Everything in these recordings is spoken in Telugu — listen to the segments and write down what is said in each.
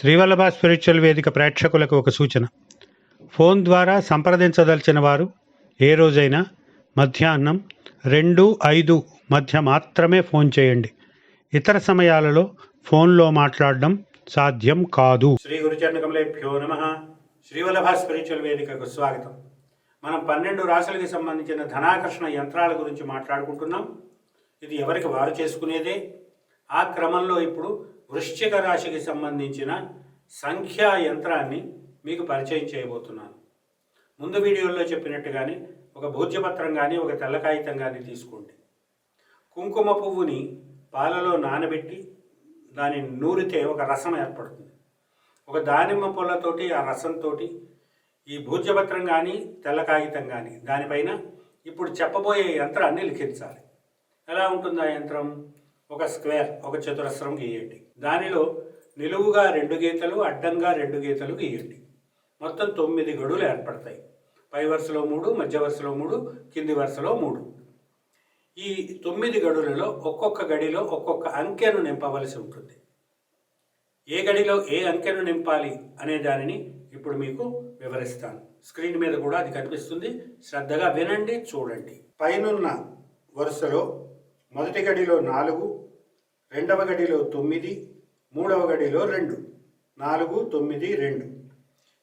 శ్రీవల్లభ స్పిరిచువల్ వేదిక ప్రేక్షకులకు ఒక సూచన. ఫోన్ ద్వారా సంప్రదించదలిచిన వారు ఏ రోజైనా మధ్యాహ్నం రెండు ఐదు మధ్య మాత్రమే ఫోన్ చేయండి. ఇతర సమయాలలో ఫోన్లో మాట్లాడడం సాధ్యం కాదు. శ్రీ గురుచరణకమలేభ్యో నమ. శ్రీవల్లభ స్పిరిచువల్ వేదికకు స్వాగతం. మనం పన్నెండు రాశులకి సంబంధించిన ధనాకర్షణ యంత్రాల గురించి మాట్లాడుకుంటున్నాం. ఇది ఎవరికి వారు చేసుకునేదే? ఆ క్రమంలో ఇప్పుడు వృశ్చిక రాశికి సంబంధించిన సంఖ్యా యంత్రాన్ని మీకు పరిచయం చేయబోతున్నాను. ముందు వీడియోలో చెప్పినట్టుగానే ఒక భోజ్యపత్రం కానీ ఒక తెల్ల కాగితం కానీ తీసుకోండి. కుంకుమ పువ్వుని పాలలో నానబెట్టి దాని నూరితే ఒక రసం ఏర్పడుతుంది. ఒక దానిమ్మ పొలతోటి ఆ రసంతో ఈ భూజ్యపత్రం కానీ తెల్ల కాగితం కానీ దానిపైన ఇప్పుడు చెప్పబోయే యంత్రాన్ని లిఖించాలి. ఎలా ఉంటుంది ఆ యంత్రం? ఒక స్క్వేర్ ఒక చతురస్రం గీయండి. దానిలో నిలువుగా రెండు గీతలు అడ్డంగా రెండు గీతలు గీయండి. మొత్తం తొమ్మిది గడులు ఏర్పడతాయి. పై వరుసలో మూడు మధ్య వరుసలో మూడు కింది వరుసలో మూడు. ఈ తొమ్మిది గడులలో ఒక్కొక్క గడిలో ఒక్కొక్క అంకెను నింపవలసి ఉంటుంది. ఏ గడిలో ఏ అంకెను నింపాలి అనే దానిని ఇప్పుడు మీకు వివరిస్తాను. స్క్రీన్ మీద కూడా అది కనిపిస్తుంది. శ్రద్ధగా వినండి చూడండి. పైనున్న వరుసలో మొదటి గడిలో నాలుగు రెండవ గడిలో తొమ్మిది మూడవ గడిలో రెండు. నాలుగు తొమ్మిది రెండు.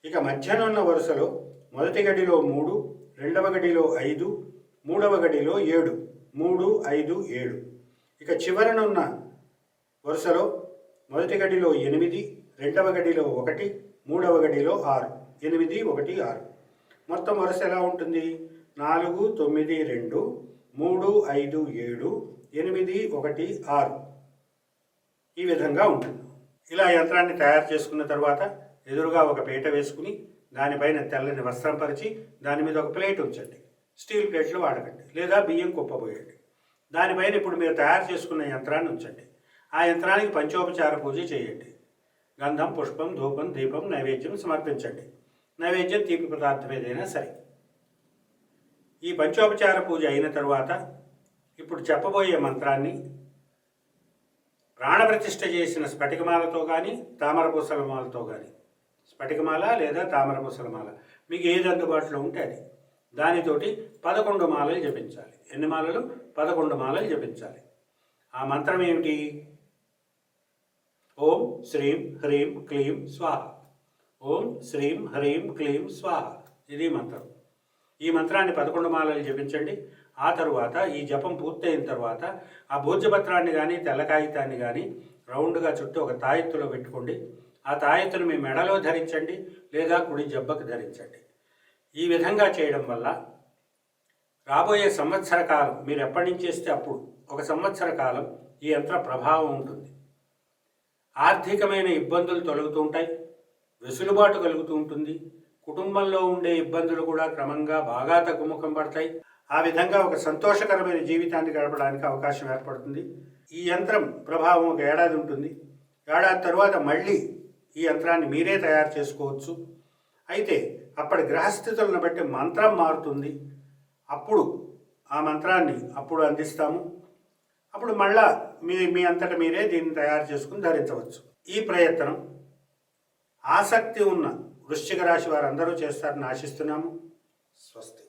ఇక మధ్యనున్న వరుసలో మొదటి గడిలో మూడు రెండవ గడిలో ఐదు మూడవ గడిలో ఏడు. మూడు ఐదు ఏడు. ఇక చివరనున్న వరుసలో మొదటి గడిలో ఎనిమిది రెండవ గడిలో ఒకటి మూడవ గడిలో ఆరు. ఎనిమిది ఒకటి ఆరు. మొత్తం వరుస ఎలా ఉంటుంది? నాలుగు తొమ్మిది రెండు. మూడు ఐదు ఏడు ఎనిమిది ఒకటి ఆరు. ఈ విధంగా ఉంటుంది. ఇలా యంత్రాన్ని తయారు చేసుకున్న తర్వాత ఎదురుగా ఒక పీట వేసుకుని దానిపైన తెల్లని వస్త్రం పరిచి దాని మీద ఒక ప్లేట్ ఉంచండి. స్టీల్ ప్లేట్లు వాడకండి. లేదా బియ్యం కుప్పబోయండి. దానిపైన ఇప్పుడు మీరు తయారు చేసుకున్న యంత్రాన్ని ఉంచండి. ఆ యంత్రానికి పంచోపచార పూజ చేయండి. గంధం పుష్పం ధూపం దీపం నైవేద్యం సమర్పించండి. నైవేద్యం తీపి పదార్థం ఏదైనా సరే. ఈ పంచోపచార పూజ అయిన తర్వాత ఇప్పుడు చెప్పబోయే మంత్రాన్ని ప్రాణప్రతిష్ఠ చేసిన స్ఫటికమాలతో కానీ తామరపుసలమాలతో కానీ స్ఫటికమాల లేదా తామరపుసలమాల మీకు ఏది అందుబాటులో ఉంటే అది. దానితోటి పదకొండు మాలలు జపించాలి. ఎన్ని మాలలు? పదకొండు మాలలు జపించాలి. ఆ మంత్రం ఏమిటి? ఓం శ్రీం హ్రీం క్లీం స్వాహ. ఓం శ్రీం హ్రీం క్లీం స్వాహ. ఇది మంత్రం. మంత్రాన్ని పదకొండు మాలలు జపించండి. ఆ తరువాత ఈ జపం పూర్తయిన తర్వాత ఆ భోజ్యపత్రాన్ని కానీ తెల్ల కాగితాన్ని కానీ రౌండ్గా చుట్టూ ఒక తాయెత్తులో పెట్టుకోండి. ఆ తాయెత్తును మీ మెడలో ధరించండి లేదా కుడి జబ్బకు ధరించండి. ఈ విధంగా చేయడం వల్ల రాబోయే సంవత్సర కాలం మీరు ఎప్పటి నుంచి చేస్తే అప్పుడు ఒక సంవత్సర కాలం ఈ యంత్ర ప్రభావం ఉంటుంది. ఆర్థికమైన ఇబ్బందులు తొలగుతూ ఉంటాయి వెసులుబాటు కలుగుతూ ఉంటుంది కుటుంబంలో ఉండే ఇబ్బందులు కూడా క్రమంగా బాగా తగ్గుముఖం పడతాయి. ఆ విధంగా ఒక సంతోషకరమైన జీవితాన్ని గడపడానికి అవకాశం ఏర్పడుతుంది. ఈ యంత్రం ప్రభావం ఒక ఏడాది ఉంటుంది. ఏడాది తరువాత మళ్ళీ ఈ యంత్రాన్ని మీరే తయారు చేసుకోవచ్చు. అయితే అప్పటి గ్రహస్థితులను బట్టి మంత్రం మారుతుంది. అప్పుడు ఆ మంత్రాన్ని అప్పుడు అందిస్తాము. అప్పుడు మళ్ళా మీ మీ అంతట మీరే దీన్ని తయారు చేసుకుని ధరించవచ్చు. ఈ ప్రయత్నం ఆసక్తి ఉన్న వృశ్చిక రాశి వారందరూ చేస్తారని ఆశిస్తున్నాము. స్వస్తి.